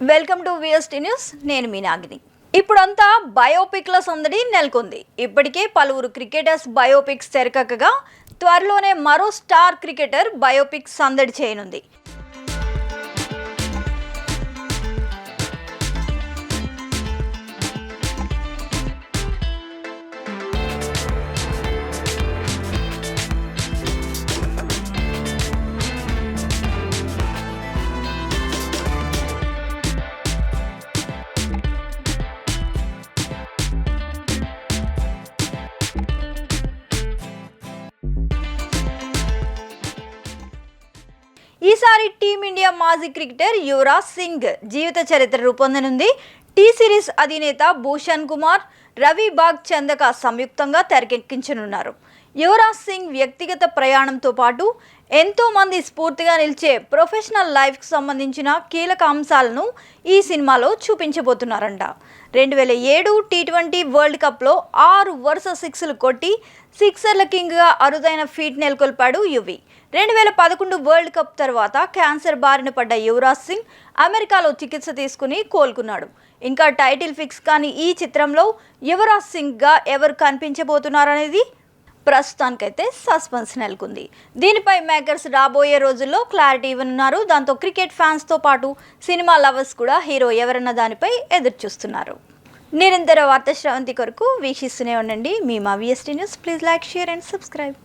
Welcome to VST news నేను మీ నాగిని ఇప్పుడంతా బయోపిక్ల సందడి నెలకొంది. ఇప్పటికే పలువురు క్రికెటర్స్ బయోపిక్స్ తెరకెక్కగా త్వరలోనే మరో స్టార్ క్రికెటర్ బయోపిక్ సందడి చేయనుంది. ఈసారి టీమిండియా మాజీ క్రికెటర్ యువరాజ్ సింగ్ జీవిత చరిత్ర రూపొందనుంది. టీ సిరీస్ అధినేత భూషణ్ కుమార్ రవి బాగ్ చందక సంయుక్తంగా తెరకెక్కించనున్నారు. యువరాజ్ సింగ్ వ్యక్తిగత ప్రయాణంతో పాటు ఎంతోమంది స్ఫూర్తిగా నిలిచే ప్రొఫెషనల్ లైఫ్కి సంబంధించిన కీలక అంశాలను ఈ సినిమాలో చూపించబోతున్నారంట. రెండు వేల ఏడు టీ ట్వంటీ వరల్డ్ కప్లో ఆరు వరుస సిక్స్లు కొట్టి సిక్సర్ల కింగ్గా అరుదైన ఫీట్ నెలకొల్పాడు యువి. రెండు వేల పదకొండు వరల్డ్ కప్ తర్వాత క్యాన్సర్ బారిన పడ్డ యువరాజ్ సింగ్ అమెరికాలో చికిత్స తీసుకుని కోలుకున్నాడు. ఇంకా టైటిల్ ఫిక్స్ కాని ఈ చిత్రంలో యువరాజ్ సింగ్గా ఎవరు కనిపించబోతున్నారనేది ప్రస్తుతానికైతే సస్పెన్స్ నెలకొంది. దీనిపై మేకర్స్ రాబోయే రోజుల్లో క్లారిటీ ఇవ్వనున్నారు. దాంతో క్రికెట్ ఫ్యాన్స్తో పాటు సినిమా లవర్స్ కూడా హీరో ఎవరన్న దానిపై ఎదురు చూస్తున్నారు నిరంతర వార్త శ్రవంతి కొరకు వీక్షిస్తూనే ఉండండి. మీ మా VST news please like share and subscribe